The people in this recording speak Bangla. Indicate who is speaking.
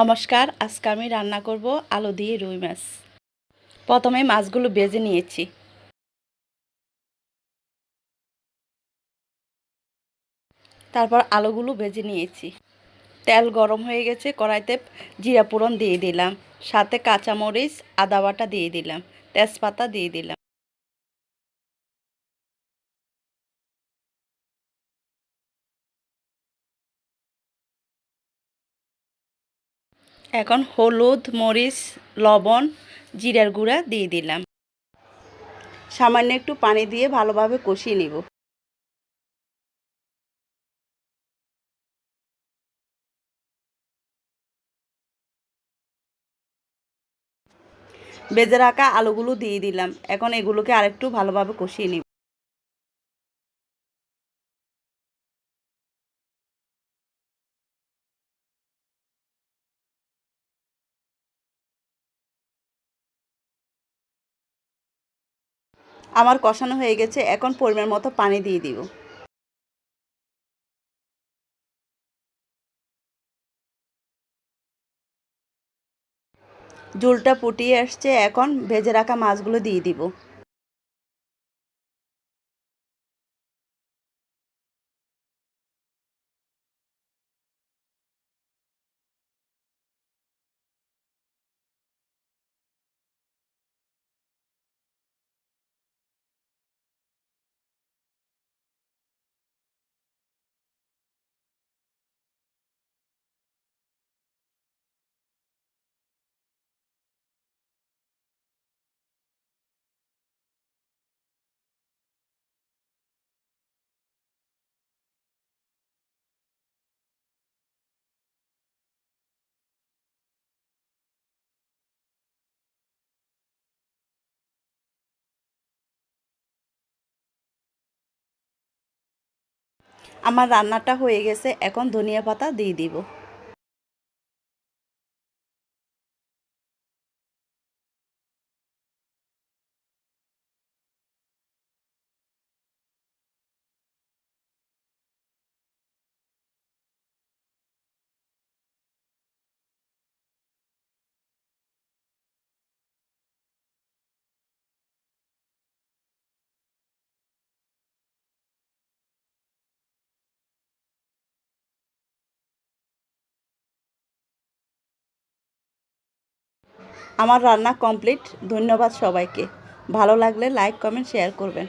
Speaker 1: নমস্কার, আজকে আমি রান্না করব আলু দিয়ে রুই মাছ। প্রথমে মাছগুলো বেজে নিয়েছি। তারপর আলুগুলো ভেজে নিয়েছি। তেল গরম হয়ে গেছে, কড়াইতে জিরা ফোড়ন দিয়ে দিলাম। সাথে কাঁচামরিচ, আদা বাটা দিয়ে দিলাম। তেজপাতা দিয়ে দিলাম। এখন হলুদ, মরিচ, লবণ, জিরার গুঁড়া দিয়ে দিলাম। সামান্য একটু পানি দিয়ে ভালোভাবে কষিয়ে নিব। বেজে রাখা আলুগুলো দিয়ে দিলাম। এখন এগুলোকে আরেকটু ভালোভাবে কষিয়ে নিব। আমার কষানো হয়ে গেছে, এখন পরিমাণ মতো পানি দিয়ে দিব। ঝোলটা ফুটিয়ে আসছে, এখন ভেজে রাখা মাছগুলো দিয়ে দিব। আমার রান্নাটা হয়ে গেছে এখন ধনিয়া পাতা দিয়ে দিব। আমার রান্না কমপ্লিট। ধন্যবাদ সবাইকে। ভালো লাগলে লাইক কমেন্ট শেয়ার করবেন।